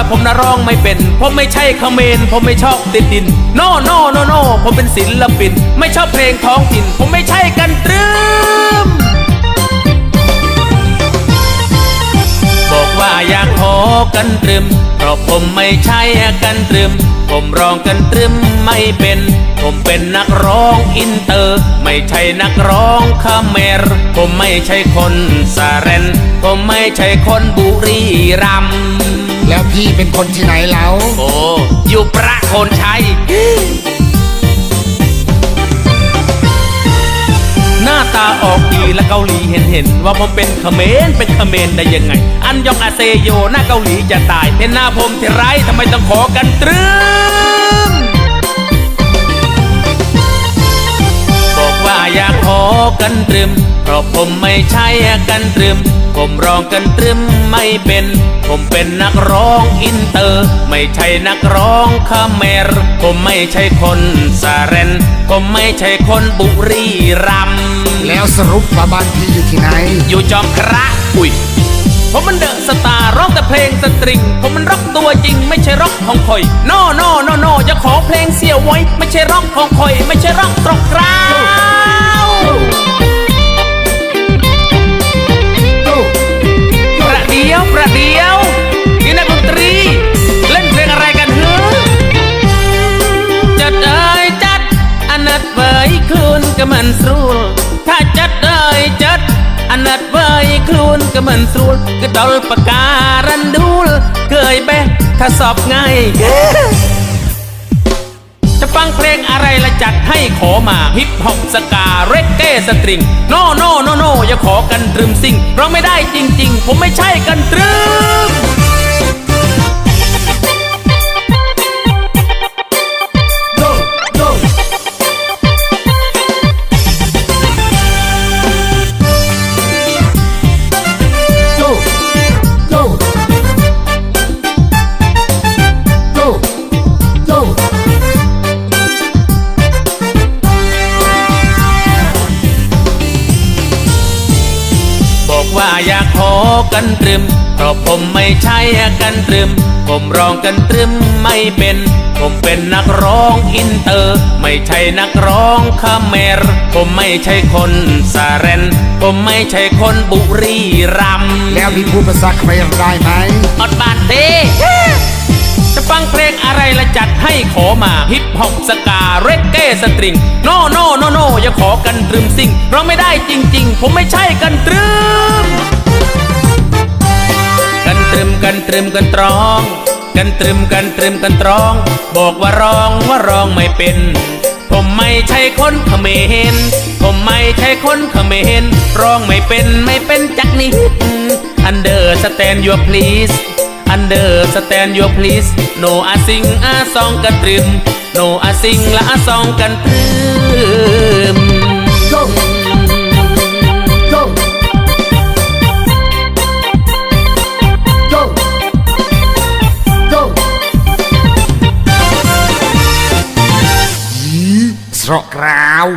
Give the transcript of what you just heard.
นะผมนะร้องไม่เป็น ผมไม่ใช่เขมรผมไม่ชอบติดดินโน่โน่โน่โน่ผมเป็นศิลปิน ไม่ชอบเพลงท้องถิ่น ผมไม่ใช่กันตรึมบอกว่าอยากขอกันตรึม เพราะผมไม่ใช่กันตรึม ผมร้องกันตรึมไม่เป็น ผมเป็นนักร้องอินเตอร์ ไม่ใช่นักร้องคาเมร ผมไม่ใช่คนสาเรน ผมไม่ใช่คนบุรีรัมย์ แล้วพี่เป็นคนที่ไหนแล้วโอ้อยู่ประโคนชัย หน้าตาออกดีและเกาหลีเห็นเห็นว่าผมเป็นเขมรเป็นเขมรได้ยังไง อันยองอาเซโยหน้าเกาหลีจะตายเห็นหน้าผมที่ไรทำไมต้องขอกันตรึมบอกว่าอยากขอกันตรึมเพราะผมไม่ใช่กันตรึม ผมร้องกันตรึมไม่เป็น ผมเป็นนักร้องอินเตอร์ ไม่ใช่นักร้องคาเมร ผมไม่ใช่คนสาเรน ผมไม่ใช่คนบุรีรัมย์แล้วสรุปว่าบ้านพี่อยู่ที่ไหน อยู่จอมคระอุ้ยผมมันเดอะสตาร์ร้องแต่เพลงสตริง ผมมันร็อกตัวจริง ไม่ใช่ร็อกของคอยโนโนโนโนจะขอเพลงเสียไว้ ไม่ใช่ร็อกของคอย ไม่ใช่ร็อกตรงกลาง ก็มันสูลถ้าจัดเอ้ยจัดอันนัดเบยคลูนก็มันสูลก็ดอลปากการันดูลเกยแบะถ้าสอบง่ายจะฟังเพลงอะไรละจัดให้ขอมาฮิปฮอปสกาเรกเก้สตริง โนโนโนโนอย่าขอกันตรึมซิ่งเราไม่ได้จริง ๆ ผมไม่ใช่กันตรึม อกว่าอยากขอกันตรึม เพราะผมไม่ใช่กันตรึม ผมร้องกันตรึมไม่เป็น ผมเป็นนักร้องอินเตอร์ ไม่ใช่นักร้องคาเมร ผมไม่ใช่คนสาเรน ผมไม่ใช่คนบุรีรัมย์แล้วพี่พูดภาษาเขมรได้ไหมอดบานเต้ ละจัดให้ขอมาฮิปฮอปสกาเรกเก้สตริง โนโนโนโนอย่าขอกันตรึมซิ่ง เราไม่ได้จริง ๆ ผมไม่ใช่กันตรึม กันตรึมกันตรึมกันตรอง กันตรึมกันตรึมกันตรอง บอกว่าร้องว่าร้องไม่เป็น ผมไม่ใช่คนเขมรผมไม่ใช่คนเขมรร้องไม่เป็นไม่เป็นจักนิด Understand your please Understand your please No อาซิงอาซองกันตรึม No อาซิงละอาซองกันตรึม Go Go Go Go ยีสระกราว